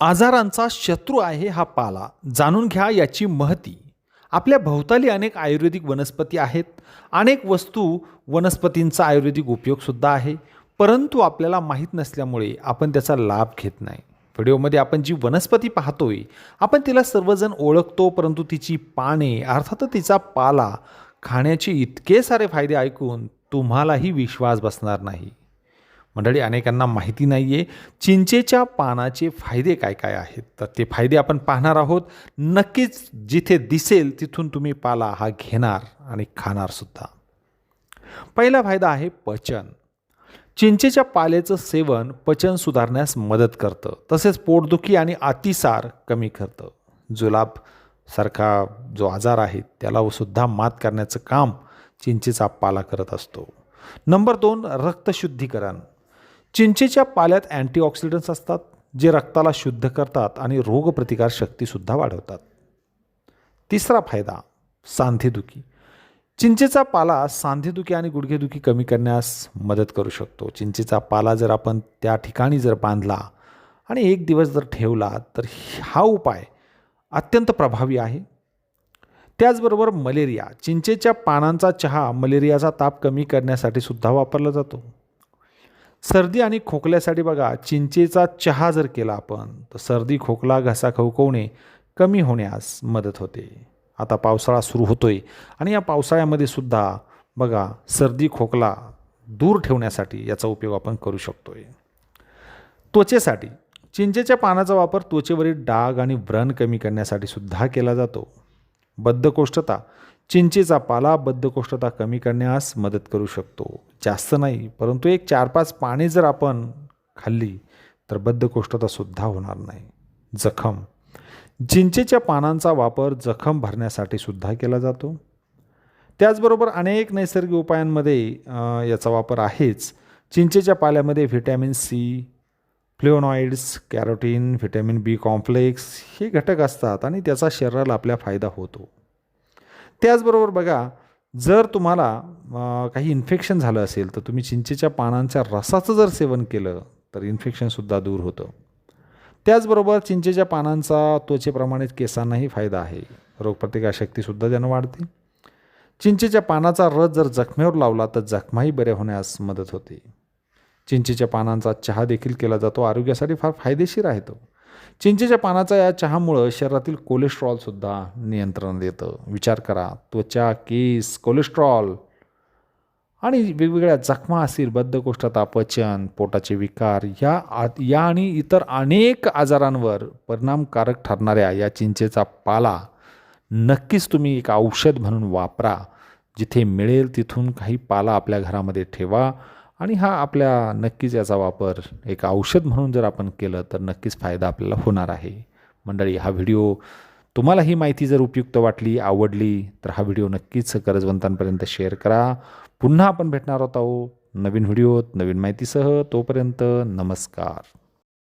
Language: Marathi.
आजारांचा शत्रू आहे हा पाला. जाणून घ्या याची महती. आपल्या भोवताली अनेक आयुर्वेदिक वनस्पती आहेत. अनेक वस्तू वनस्पतींचा आयुर्वेदिक उपयोगसुद्धा आहे. परंतु आपल्याला माहीत नसल्यामुळे आपण त्याचा लाभ घेत नाही. व्हिडिओमध्ये आपण जी वनस्पती पाहतोय आपण तिला सर्वजण ओळखतो परंतु तिची पाने अर्थात तिचा पाला खाण्याचे इतके सारे फायदे ऐकून तुम्हालाही विश्वास बसणार नाही. मंडळी अनेकांना माहिती नाही आहे चिंचेच्या पानाचे फायदे काय काय आहेत? तर ते फायदे आपण पाहणार आहोत. नक्कीच जिथे दिसेल तिथून तुम्ही पाला हा घेणार आणि खाणार सुद्धा. पहिला फायदा आहे पचन. चिंचेच्या पाल्याचं सेवन पचन सुधारण्यास मदत करतं. तसेच पोटदुखी आणि अतिसार कमी करतं. जुलाब सारखा जो आजार आहे त्याला सुद्धा मात करण्याचं काम चिंचेचा पाला करत असतो. नंबर दोन रक्तशुद्धीकरण. चिंचेच्या पाल्यात अँटीऑक्सिडंट्स असतात जे रक्ताला शुद्ध करतात आणि रोगप्रतिकार शक्तीसुद्धा वाढवतात. तिसरा फायदा सांधेदुखी. चिंचेचा पाला सांधेदुखी आणि गुडघेदुखी कमी करण्यास मदत करू शकतो. चिंचेचा पाला जर आपण त्या ठिकाणी जर बांधला आणि एक दिवस जर ठेवला तर हा उपाय अत्यंत प्रभावी आहे. त्याचबरोबर मलेरिया. चिंचेच्या पानांचा चहा मलेरियाचा ताप कमी करण्यासाठी सुद्धा वापरला जातो. सर्दी आणि खोकल्यासाठी बघा चिंचेचा चहा जर केला आपण तर सर्दी खोकला घसा खवकवणे कमी होण्यास मदत होते. आता पावसाळा सुरू होतोय आणि या पावसाळ्यामध्ये सुद्धा बघा सर्दी खोकला दूर ठेवण्यासाठी याचा उपयोग आपण करू शकतोय. त्वचेसाठी. चिंचेच्या पानाचा वापर त्वचेवरील डाग आणि व्रण कमी करण्यासाठी सुद्धा केला जातो. बद्धकोष्ठता. चिंचेचा पाला बद्धकोष्ठता कमी करण्यास मदत करू शकतो. जास्त नाही परंतु एक चार पाच पाने जर आपण खाल्ली तर बद्धकोष्ठतासुद्धा होणार नाही. जखम. चिंचेच्या पानांचा वापर जखम भरण्यासाठी सुद्धा केला जातो. त्याचबरोबर अनेक नैसर्गिक उपायांमध्ये याचा वापर आहेच. चिंचेच्या पाल्यामध्ये vitamin C flavonoids carotene vitamin B complex हे घटक असतात आणि त्याचा शरीराला आपल्या फायदा होतो. त्याचबरोबर बघा जर तुम्हाला काही इन्फेक्शन झालं असेल तर तुम्ही चिंचेच्या पानांच्या रसाचं जर सेवन केलं तर इन्फेक्शनसुद्धा दूर होतं. त्याचबरोबर चिंचेच्या पानांचा त्वचेप्रमाणेच केसांनाही फायदा आहे. रोगप्रतिकारशक्तीसुद्धा त्यानं वाढते. चिंचेच्या पानाचा रस जर जखमेवर लावला तर जखमाही बऱ्या होण्यास मदत होते. चिंचेच्या पानांचा चहा देखील केला जातो. आरोग्यासाठी फार फायदेशीर आहे तो. चिंचेच्या पानाचा या चहामुळं शरीरातील कोलेस्ट्रॉलसुद्धा नियंत्रण येतं. विचार करा त्वचा केस कोलेस्ट्रॉल आणि वेगवेगळ्या जखमा असतील बद्धकोष्ठता पचन पोटाचे विकार या आ या आणि इतर अनेक आजारांवर परिणामकारक ठरणाऱ्या या चिंचेचा पाला नक्कीच तुम्ही एक औषध म्हणून वापरा. जिथे मिळेल तिथून काही पाला आपल्या घरामध्ये ठेवा. आणि हा आपल्या नक्कीच याचा वापर एक औषध म्हणून जर आपण केलं तर नक्कीच फायदा आपल्याला होणार आहे. मंडळी हा व्हिडिओ तुम्हाला ही माहिती जर उपयुक्त वाटली आवडली तर हा व्हिडिओ नक्कीच गरजवंतांपर्यंत शेअर करा. पुन्हा आपण भेटणार आहोत आहो नवीन व्हिडिओत नवीन माहितीसह. तोपर्यंत नमस्कार.